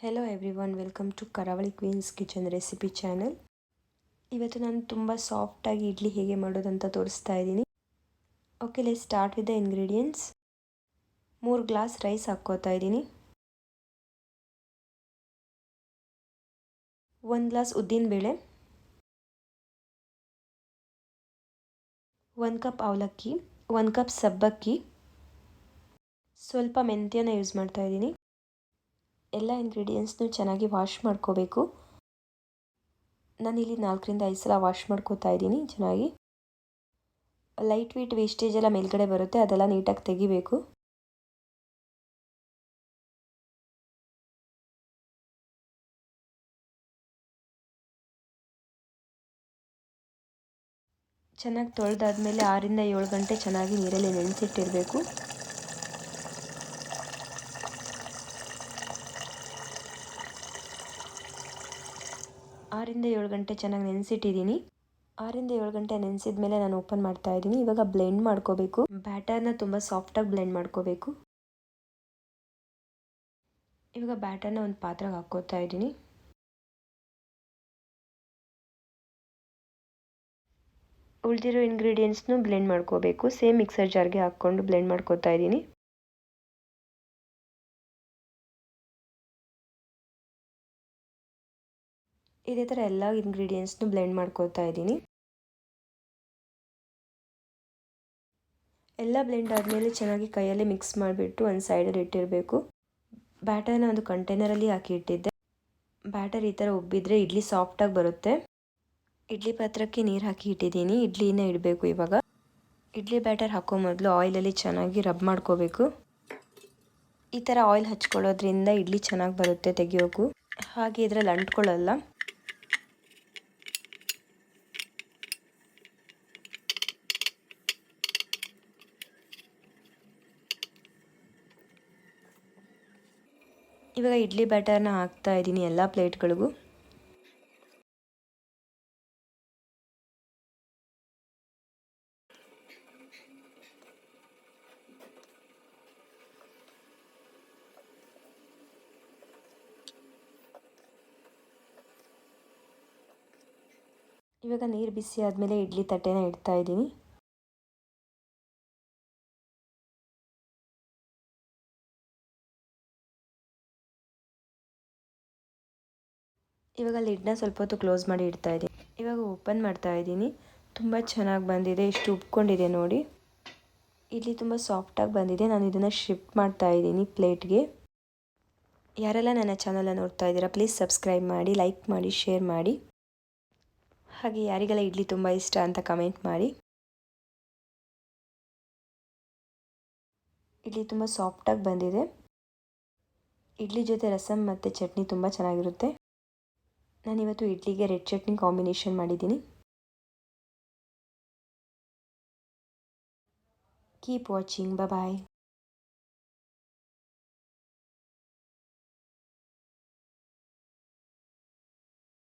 Hello everyone welcome to Karavali queens kitchen recipe channel ಇವತ್ತು ನಾನು ತುಂಬ ಸಾಫ್ಟಾಗಿ ಇಡ್ಲಿ ಹೇಗೆ ಮಾಡೋದಂತ ತೋರಿಸ್ತಾ ಇದ್ದೀನಿ. ಓಕೆ ಲೈ ಸ್ಟಾರ್ಟ್ ವಿತ್ ದ ಇಂಗ್ರೀಡಿಯೆಂಟ್ಸ್ ಮೂರು ಗ್ಲಾಸ್ ರೈಸ್ ಹಾಕ್ಕೋತಾ ಇದ್ದೀನಿ. ಒಂದು ಗ್ಲಾಸ್ ಉದ್ದಿನಬೇಳೆ ಒಂದು ಕಪ್ ಅವಲಕ್ಕಿ. ಒಂದು ಕಪ್ ಸಬ್ಬಕ್ಕಿ. ಸ್ವಲ್ಪ ಮೆಂತ್ಯನ ಯೂಸ್ ಮಾಡ್ತಾ ಇದ್ದೀನಿ. ಎಲ್ಲ ಇಂಗ್ರೀಡಿಯೆಂಟ್ಸ್ನು ಚೆನ್ನಾಗಿ ವಾಶ್ ಮಾಡ್ಕೋಬೇಕು. ನಾನಿಲ್ಲಿ ನಾಲ್ಕರಿಂದ ಐದು ಸಲ ವಾಶ್ ಮಾಡ್ಕೋತಾ ಇದ್ದೀನಿ ಚೆನ್ನಾಗಿ. ಲೈಟ್ ವೇಟ್ ವೇಸ್ಟೇಜ್ ಎಲ್ಲ ಮೇಲ್ಗಡೆ ಬರುತ್ತೆ, ಅದೆಲ್ಲ ನೀಟಾಗಿ ತೆಗಿಬೇಕು. ಚೆನ್ನಾಗಿ ತೊಳೆದಾದ್ಮೇಲೆ ಆರಿಂದ ಏಳು ಗಂಟೆ ಚೆನ್ನಾಗಿ ನೀರಲ್ಲಿ ನೆನೆಸಿಟ್ಟಿರಬೇಕು. ಆರಿಂದ ಏಳು ಗಂಟೆ ಚೆನ್ನಾಗಿ ನೆನೆಸಿಟ್ಟಿದ್ದೀನಿ. ಆರಿಂದ ಏಳು ಗಂಟೆ ನೆನೆಸಿದ ಮೇಲೆ ನಾನು ಓಪನ್ ಮಾಡ್ತಾ ಇದ್ದೀನಿ. ಇವಾಗ ಬ್ಲೆಂಡ್ ಮಾಡ್ಕೋಬೇಕು. ಬ್ಯಾಟರ್ನ ತುಂಬ ಸಾಫ್ಟಾಗಿ ಬ್ಲೆಂಡ್ ಮಾಡ್ಕೋಬೇಕು. ಇವಾಗ ಬ್ಯಾಟರ್ನ ಒಂದು ಪಾತ್ರೆಗೆ ಹಾಕ್ಕೋತಾ ಇದ್ದೀನಿ. ಉಳಿದಿರೋ ಇಂಗ್ರೀಡಿಯೆಂಟ್ಸ್ನು ಬ್ಲೆಂಡ್ ಮಾಡ್ಕೋಬೇಕು. ಸೇಮ್ ಮಿಕ್ಸರ್ ಜಾರ್ಗೆ ಹಾಕ್ಕೊಂಡು ಬ್ಲೆಂಡ್ ಮಾಡ್ಕೋತಾ ಇದ್ದೀನಿ. ಇದೇ ಥರ ಎಲ್ಲ ಇಂಗ್ರೀಡಿಯೆಂಟ್ಸ್ನು ಬ್ಲೆಂಡ್ ಮಾಡ್ಕೋತಾ ಇದ್ದೀನಿ. ಎಲ್ಲ ಬ್ಲೆಂಡ್ ಆದಮೇಲೆ ಚೆನ್ನಾಗಿ ಕೈಯಲ್ಲಿ ಮಿಕ್ಸ್ ಮಾಡಿಬಿಟ್ಟು ಒಂದು ಸೈಡಲ್ಲಿ ಇಟ್ಟಿರಬೇಕು. ಬ್ಯಾಟರ್ನ ಒಂದು ಕಂಟೈನರಲ್ಲಿ ಹಾಕಿ ಇಟ್ಟಿದ್ದೆ. ಬ್ಯಾಟರ್ ಈ ಥರ ಉಬ್ಬಿದ್ರೆ ಇಡ್ಲಿ ಸಾಫ್ಟಾಗಿ ಬರುತ್ತೆ. ಇಡ್ಲಿ ಪಾತ್ರಕ್ಕೆ ನೀರು ಹಾಕಿ ಇಟ್ಟಿದ್ದೀನಿ. ಇಡ್ಲಿನ ಇಡಬೇಕು ಇವಾಗ. ಇಡ್ಲಿ ಬ್ಯಾಟರ್ ಹಾಕೋ ಮೊದಲು ಆಯಿಲಲ್ಲಿ ಚೆನ್ನಾಗಿ ರಬ್ ಮಾಡ್ಕೋಬೇಕು. ಈ ಥರ ಆಯಿಲ್ ಹಚ್ಕೊಳ್ಳೋದ್ರಿಂದ ಇಡ್ಲಿ ಚೆನ್ನಾಗಿ ಬರುತ್ತೆ ತೆಗಿಯೋಕು. ಹಾಗೆ ಇದರಲ್ಲಿ ಅಂಟ್ಕೊಳ್ಳಲ್ಲ. ಇವಾಗ ಇಡ್ಲಿ ಬ್ಯಾಟರ್ನ ಹಾಕ್ತಾ ಇದ್ದೀನಿ ಎಲ್ಲ ಪ್ಲೇಟ್ಗಳಿಗೂ. ಇವಾಗ ನೀರು ಬಿಸಿ ಆದಮೇಲೆ ಇಡ್ಲಿ ತಟ್ಟೆನ ಇಡ್ತಾ ಇದ್ದೀನಿ. ಇವಾಗ ಲಿಡ್ನ ಸ್ವಲ್ಪ ಹೊತ್ತು ಕ್ಲೋಸ್ ಮಾಡಿ ಇಡ್ತಾ ಇದ್ದೀನಿ. ಇವಾಗ ಓಪನ್ ಮಾಡ್ತಾ ಇದ್ದೀನಿ. ತುಂಬ ಚೆನ್ನಾಗಿ ಬಂದಿದೆ. ಇಷ್ಟು ಉಬ್ಕೊಂಡಿದೆ ನೋಡಿ. ಇಡ್ಲಿ ತುಂಬ ಸಾಫ್ಟಾಗಿ ಬಂದಿದೆ. ನಾನು ಇದನ್ನು ಶಿಫ್ಟ್ ಮಾಡ್ತಾ ಇದ್ದೀನಿ ಪ್ಲೇಟ್ಗೆ ಯಾರೆಲ್ಲ ನನ್ನ ಚಾನಲನ್ನು ನೋಡ್ತಾ ಇದ್ದೀರಾ ಪ್ಲೀಸ್ ಸಬ್ಸ್ಕ್ರೈಬ್ ಮಾಡಿ ಲೈಕ್ ಮಾಡಿ ಶೇರ್ ಮಾಡಿ. ಹಾಗೆ ಯಾರಿಗೆಲ್ಲ ಇಡ್ಲಿ ತುಂಬ ಇಷ್ಟ ಅಂತ ಕಮೆಂಟ್ ಮಾಡಿ. ಇಡ್ಲಿ ತುಂಬ ಸಾಫ್ಟಾಗಿ ಬಂದಿದೆ. ಇಡ್ಲಿ ಜೊತೆ ರಸಮ್ ಮತ್ತು ಚಟ್ನಿ ತುಂಬ ಚೆನ್ನಾಗಿರುತ್ತೆ. ನಾನಿವತ್ತು ಇಡ್ಲಿಗೆ ರೆಡ್ ಚಟ್ನಿ ಕಾಂಬಿನೇಷನ್ ಮಾಡಿದ್ದೀನಿ. Keep watching bye